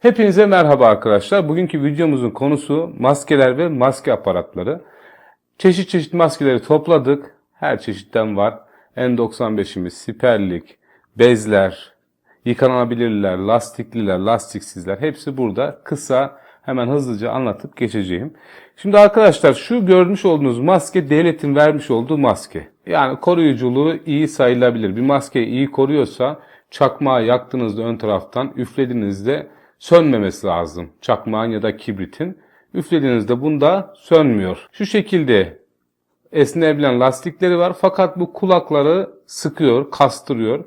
Hepinize merhaba arkadaşlar. Bugünkü videomuzun konusu maskeler ve maske aparatları. Çeşit çeşit maskeleri topladık. Her çeşitten var. N95'imiz, siperlik, bezler, yıkanabilirler, lastikliler, lastiksizler hepsi burada. Kısa hemen hızlıca anlatıp geçeceğim. Şimdi arkadaşlar şu görmüş olduğunuz maske devletin vermiş olduğu maske. Yani koruyuculuğu iyi sayılabilir. Bir maskeyi iyi koruyorsa çakmağı yaktığınızda ön taraftan üflediğinizde sönmemesi lazım. Çakmağın ya da kibritin. Üflediğinizde bunda sönmüyor. Şu şekilde esneyebilen lastikleri var fakat bu kulakları sıkıyor, kastırıyor.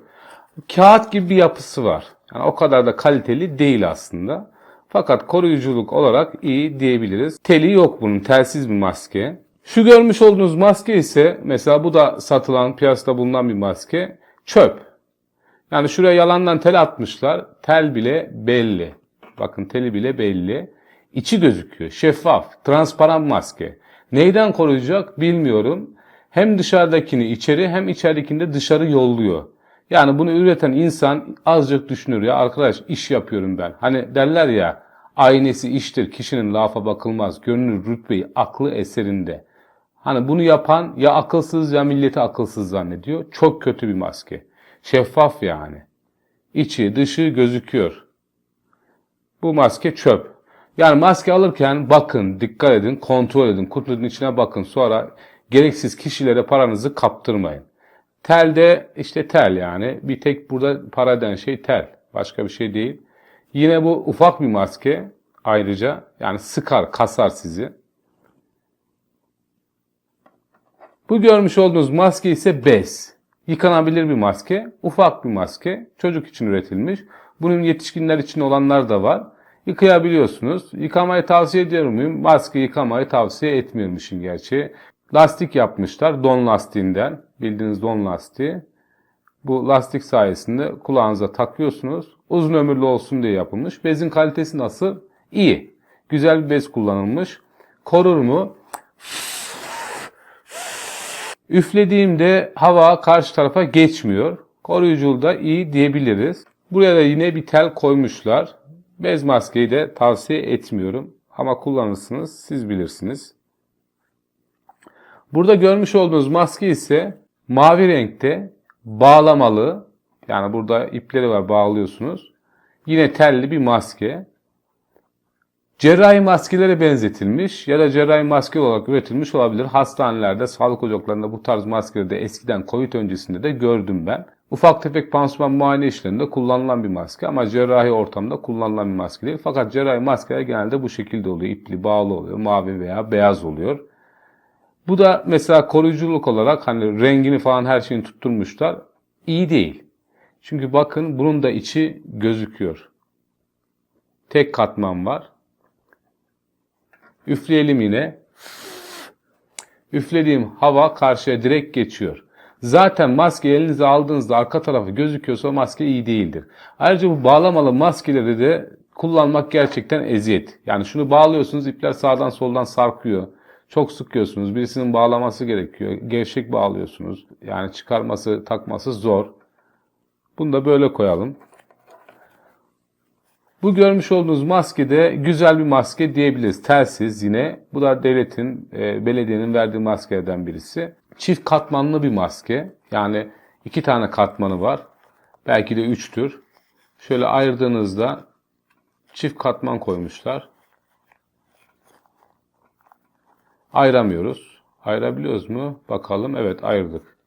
Kağıt gibi bir yapısı var. Yani o kadar da kaliteli değil aslında. Fakat koruyuculuk olarak iyi diyebiliriz. Teli yok bunun, telsiz bir maske. Şu görmüş olduğunuz maske ise mesela bu da satılan, piyasada bulunan bir maske. Çöp. Yani şuraya yalandan tel atmışlar. Tel bile belli. Bakın teli bile belli. İçi gözüküyor. Şeffaf, transparan maske. Neyden koruyacak bilmiyorum. Hem dışarıdakini içeri hem içeridekini de dışarı yolluyor. Yani bunu üreten insan azıcık düşünür ya arkadaş iş yapıyorum ben. Hani derler ya aynesi iştir kişinin lafa bakılmaz. Gönül rütbeyi aklı eserinde. Hani bunu yapan ya akılsız ya milleti akılsız zannediyor. Çok kötü bir maske. Şeffaf yani. İçi dışı gözüküyor. Bu maske çöp. Yani maske alırken bakın, dikkat edin, kontrol edin. Kutunun içine bakın. Sonra gereksiz kişilere paranızı kaptırmayın. Tel de işte tel yani. Bir tek burada para eden şey tel. Başka bir şey değil. Yine bu ufak bir maske ayrıca. Yani sıkar, kasar sizi. Bu görmüş olduğunuz maske ise bez. Yıkanabilir bir maske, ufak bir maske, çocuk için üretilmiş. Bunun yetişkinler için olanlar da var. Yıkayabiliyorsunuz. Yıkamayı tavsiye ediyor muyum? Maske yıkamayı tavsiye etmiyorum işin gerçeği. Lastik yapmışlar don lastiğinden. Bildiğiniz don lastiği. Bu lastik sayesinde kulağınıza takıyorsunuz. Uzun ömürlü olsun diye yapılmış. Bezin kalitesi nasıl? İyi. Güzel bir bez kullanılmış. Korur mu? Üflediğimde hava karşı tarafa geçmiyor. Koruyuculuğu da iyi diyebiliriz. Buraya da yine bir tel koymuşlar. Bez maskeyi de tavsiye etmiyorum. Ama kullanırsınız siz bilirsiniz. Burada görmüş olduğunuz maske ise mavi renkte bağlamalı. Yani burada ipleri var bağlıyorsunuz. Yine telli bir maske. Cerrahi maskelere benzetilmiş ya da cerrahi maske olarak üretilmiş olabilir. Hastanelerde, sağlık ocaklarında bu tarz maskeleri de eskiden Covid öncesinde de gördüm ben. Ufak tefek pansuman muayene işlerinde kullanılan bir maske ama cerrahi ortamda kullanılan bir maske değil. Fakat cerrahi maskeler genelde bu şekilde oluyor. İpli, bağlı oluyor. Mavi veya beyaz oluyor. Bu da mesela koruyuculuk olarak hani rengini falan her şeyini tutturmuşlar. İyi değil. Çünkü bakın bunun da içi gözüküyor. Tek katman var. Üfleyelim yine. Üflediğim hava karşıya direkt geçiyor. Zaten maske elinize aldığınızda arka tarafı gözüküyorsa maske iyi değildir. Ayrıca bu bağlamalı maskeleri de kullanmak gerçekten eziyet. Yani şunu bağlıyorsunuz ipler sağdan soldan sarkıyor. Çok sıkıyorsunuz. Birisinin bağlaması gerekiyor. Gevşek bağlıyorsunuz. Yani çıkarması, takması zor. Bunu da böyle koyalım. Bu görmüş olduğunuz maske de güzel bir maske diyebiliriz. Telsiz yine. Bu da devletin, e, belediyenin verdiği maskelerden birisi. Çift katmanlı bir maske. Yani iki tane katmanı var. Belki de üçtür. Şöyle ayırdığınızda çift katman koymuşlar. Ayıramıyoruz. Ayırabiliyoruz mu? Bakalım. Evet ayırdık.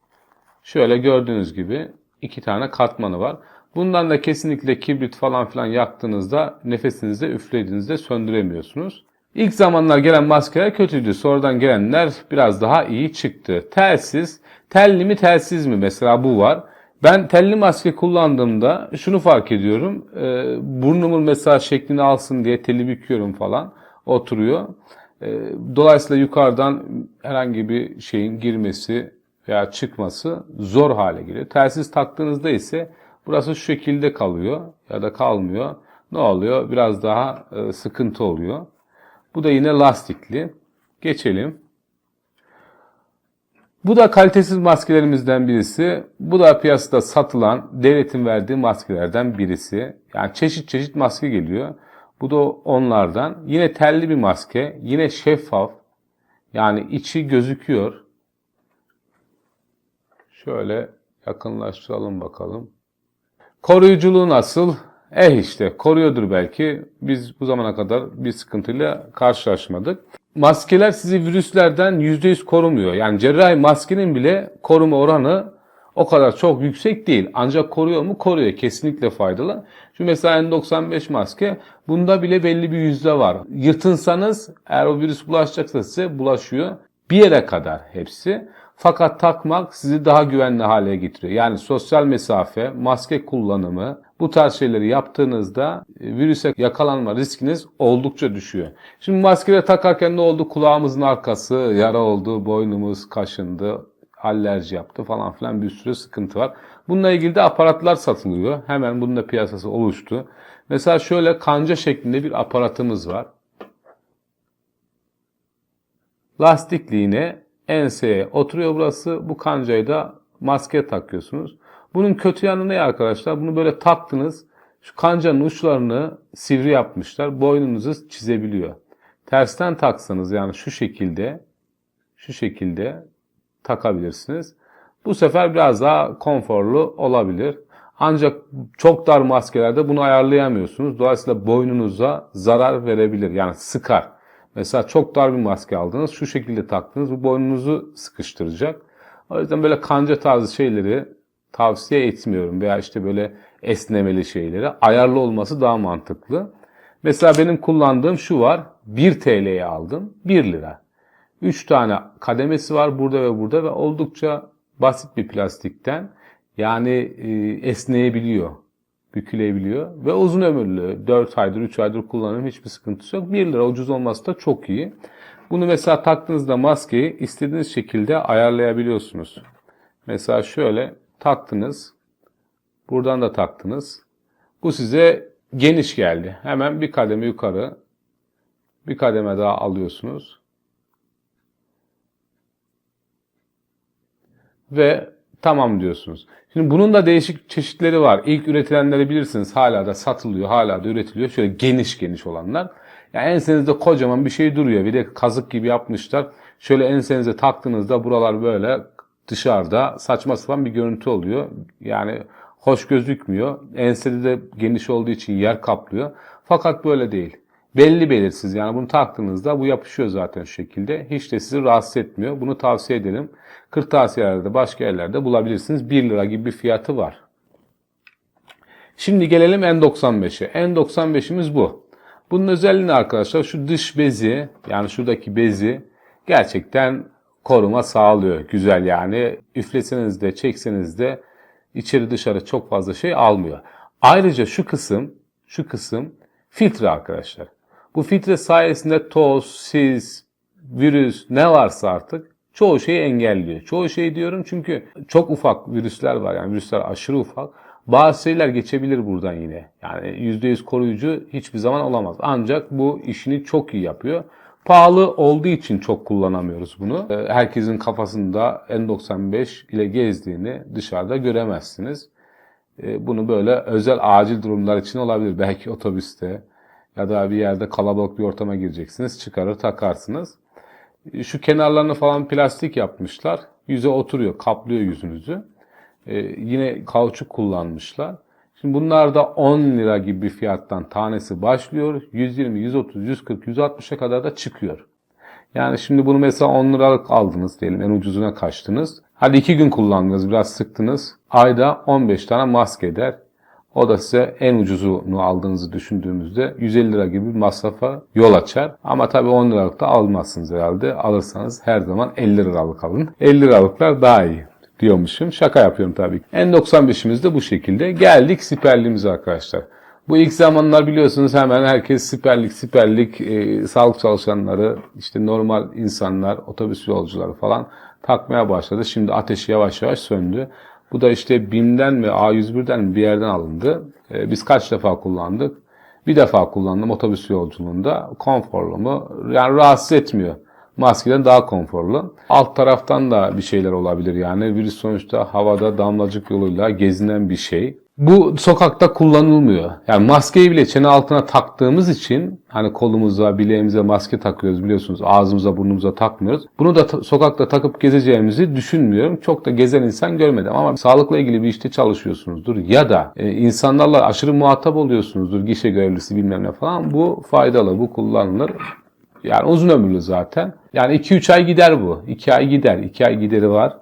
Şöyle gördüğünüz gibi iki tane katmanı var. Bundan da kesinlikle kibrit falan filan yaktığınızda nefesinizde üflediğinizde söndüremiyorsunuz. İlk zamanlar gelen maskeler kötüydü. Sonradan gelenler biraz daha iyi çıktı. Telsiz. Telli mi telsiz mi? Mesela bu var. Ben telli maske kullandığımda şunu fark ediyorum. E, burnumun mesela şeklini alsın diye teli büküyorum falan. Oturuyor. E, dolayısıyla yukarıdan herhangi bir şeyin girmesi veya çıkması zor hale geliyor. Telsiz taktığınızda ise burası şu şekilde kalıyor ya da kalmıyor. Ne oluyor? Biraz daha e, sıkıntı oluyor. Bu da yine lastikli. Geçelim. Bu da kalitesiz maskelerimizden birisi. Bu da piyasada satılan devletin verdiği maskelerden birisi. Yani çeşit çeşit maske geliyor. Bu da onlardan. Yine telli bir maske. Yine şeffaf. Yani içi gözüküyor. Şöyle yakınlaştıralım bakalım. Koruyuculuğu nasıl? Eh işte koruyordur belki. Biz bu zamana kadar bir sıkıntıyla karşılaşmadık. Maskeler sizi virüslerden %100 korumuyor. Yani cerrahi maskenin bile koruma oranı o kadar çok yüksek değil. Ancak koruyor mu? Koruyor. Kesinlikle faydalı. Şu mesela N95 maske bunda bile belli bir yüzde var. Yırtınsanız eğer o virüs bulaşacaksa size bulaşıyor. Bir yere kadar hepsi. Fakat takmak sizi daha güvenli hale getiriyor. Yani sosyal mesafe, maske kullanımı bu tarz şeyleri yaptığınızda e, virüse yakalanma riskiniz oldukça düşüyor. Şimdi maskeleri takarken ne oldu? Kulağımızın arkası yara oldu, boynumuz kaşındı, alerji yaptı falan filan bir sürü sıkıntı var. Bununla ilgili de aparatlar satılıyor. Hemen bunun da piyasası oluştu. Mesela şöyle kanca şeklinde bir aparatımız var. Lastikli iğne enseye oturuyor burası. Bu kancayı da maske takıyorsunuz. Bunun kötü yanı ne arkadaşlar? Bunu böyle taktınız. Şu kancanın uçlarını sivri yapmışlar. Boynunuzu çizebiliyor. Tersten taksanız yani şu şekilde şu şekilde takabilirsiniz. Bu sefer biraz daha konforlu olabilir. Ancak çok dar maskelerde bunu ayarlayamıyorsunuz. Dolayısıyla boynunuza zarar verebilir. Yani sıkar. Mesela çok dar bir maske aldınız. Şu şekilde taktınız. Bu boynunuzu sıkıştıracak. O yüzden böyle kanca tarzı şeyleri tavsiye etmiyorum. Veya işte böyle esnemeli şeyleri. Ayarlı olması daha mantıklı. Mesela benim kullandığım şu var. 1 TL'ye aldım. 1 lira. 3 tane kademesi var burada ve burada ve oldukça basit bir plastikten. Yani e, esneyebiliyor, bükülebiliyor ve uzun ömürlü. 4 aydır, 3 aydır kullanım hiçbir sıkıntısı yok. 1 lira ucuz olması da çok iyi. Bunu mesela taktığınızda maskeyi istediğiniz şekilde ayarlayabiliyorsunuz. Mesela şöyle taktınız. Buradan da taktınız. Bu size geniş geldi. Hemen bir kademe yukarı bir kademe daha alıyorsunuz. ve tamam diyorsunuz. Şimdi bunun da değişik çeşitleri var. İlk üretilenleri bilirsiniz. Hala da satılıyor, hala da üretiliyor. Şöyle geniş geniş olanlar. Yani ensenizde kocaman bir şey duruyor. Bir de kazık gibi yapmışlar. Şöyle ensenize taktığınızda buralar böyle dışarıda saçma sapan bir görüntü oluyor. Yani hoş gözükmüyor. Ensede de geniş olduğu için yer kaplıyor. Fakat böyle değil. Belli belirsiz yani bunu taktığınızda bu yapışıyor zaten şu şekilde. Hiç de sizi rahatsız etmiyor. Bunu tavsiye ederim. Kırtasiyelerde başka yerlerde bulabilirsiniz. 1 lira gibi bir fiyatı var. Şimdi gelelim N95'e. N95'imiz bu. Bunun özelliği ne arkadaşlar? Şu dış bezi yani şuradaki bezi gerçekten koruma sağlıyor. Güzel yani. Üfleseniz de çekseniz de içeri dışarı çok fazla şey almıyor. Ayrıca şu kısım şu kısım filtre arkadaşlar. Bu filtre sayesinde toz, sis, virüs ne varsa artık çoğu şeyi engelliyor. Çoğu şey diyorum çünkü çok ufak virüsler var. Yani virüsler aşırı ufak. Bazı şeyler geçebilir buradan yine. Yani %100 koruyucu hiçbir zaman olamaz. Ancak bu işini çok iyi yapıyor. Pahalı olduğu için çok kullanamıyoruz bunu. Ee, herkesin kafasında N95 ile gezdiğini dışarıda göremezsiniz. Ee, bunu böyle özel acil durumlar için olabilir. Belki otobüste ya da bir yerde kalabalık bir ortama gireceksiniz. Çıkarır takarsınız. Şu kenarlarını falan plastik yapmışlar. Yüze oturuyor, kaplıyor yüzünüzü. Ee, yine kauçuk kullanmışlar. Şimdi bunlar da 10 lira gibi bir fiyattan tanesi başlıyor. 120, 130, 140, 160'a kadar da çıkıyor. Yani şimdi bunu mesela 10 liralık aldınız diyelim en ucuzuna kaçtınız. Hadi 2 gün kullandınız biraz sıktınız. Ayda 15 tane maske eder. O da size en ucuzunu aldığınızı düşündüğümüzde 150 lira gibi bir masrafa yol açar. Ama tabii 10 liralık da almazsınız herhalde. Alırsanız her zaman 50 liralık alın. 50 liralıklar daha iyi diyormuşum. Şaka yapıyorum tabii. N95'imiz de bu şekilde. Geldik siperliğimize arkadaşlar. Bu ilk zamanlar biliyorsunuz hemen herkes siperlik, siperlik, e, sağlık çalışanları, işte normal insanlar, otobüs yolcuları falan takmaya başladı. Şimdi ateşi yavaş yavaş söndü. Bu da işte BİM'den mi A101'den mi bir yerden alındı. E, biz kaç defa kullandık? Bir defa kullandım otobüs yolculuğunda. Konforlu mu? Yani rahatsız etmiyor. Maskeden daha konforlu. Alt taraftan da bir şeyler olabilir yani. Virüs sonuçta havada damlacık yoluyla gezinen bir şey. Bu sokakta kullanılmıyor. Yani maskeyi bile çene altına taktığımız için hani kolumuza, bileğimize maske takıyoruz biliyorsunuz. Ağzımıza, burnumuza takmıyoruz. Bunu da ta- sokakta takıp gezeceğimizi düşünmüyorum. Çok da gezen insan görmedim ama sağlıkla ilgili bir işte çalışıyorsunuzdur ya da e, insanlarla aşırı muhatap oluyorsunuzdur. Gişe görevlisi bilmem ne falan. Bu faydalı, bu kullanılır. Yani uzun ömürlü zaten. Yani 2-3 ay gider bu. 2 ay gider. 2 ay gideri var.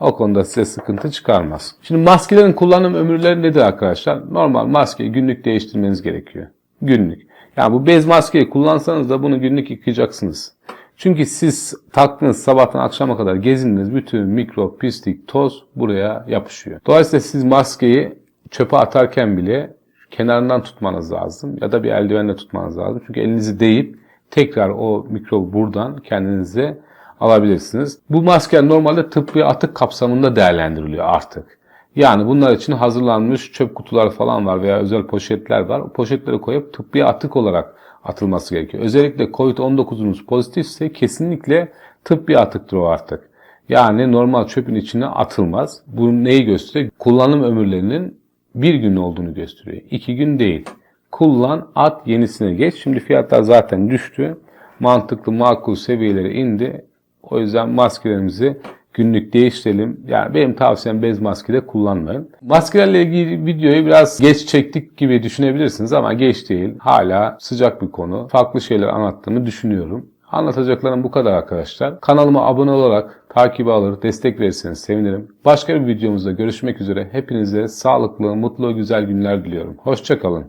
O konuda size sıkıntı çıkarmaz. Şimdi maskelerin kullanım ömürleri nedir arkadaşlar? Normal maskeyi günlük değiştirmeniz gerekiyor. Günlük. Yani bu bez maskeyi kullansanız da bunu günlük yıkayacaksınız. Çünkü siz taktınız sabahtan akşama kadar gezindiniz. Bütün mikrop, pislik, toz buraya yapışıyor. Dolayısıyla siz maskeyi çöpe atarken bile kenarından tutmanız lazım. Ya da bir eldivenle tutmanız lazım. Çünkü elinizi değip tekrar o mikrobu buradan kendinize alabilirsiniz. Bu maske normalde tıbbi atık kapsamında değerlendiriliyor artık. Yani bunlar için hazırlanmış çöp kutular falan var veya özel poşetler var. O poşetleri koyup tıbbi atık olarak atılması gerekiyor. Özellikle COVID-19'unuz pozitifse kesinlikle tıbbi atıktır o artık. Yani normal çöpün içine atılmaz. Bu neyi gösteriyor? Kullanım ömürlerinin bir gün olduğunu gösteriyor. İki gün değil. Kullan, at, yenisine geç. Şimdi fiyatlar zaten düştü. Mantıklı, makul seviyelere indi. O yüzden maskelerimizi günlük değiştirelim. Yani benim tavsiyem bez maske de kullanmayın. Maskelerle ilgili videoyu biraz geç çektik gibi düşünebilirsiniz ama geç değil. Hala sıcak bir konu. Farklı şeyler anlattığımı düşünüyorum. Anlatacaklarım bu kadar arkadaşlar. Kanalıma abone olarak takibi alır, destek verirseniz sevinirim. Başka bir videomuzda görüşmek üzere. Hepinize sağlıklı, mutlu, güzel günler diliyorum. Hoşçakalın.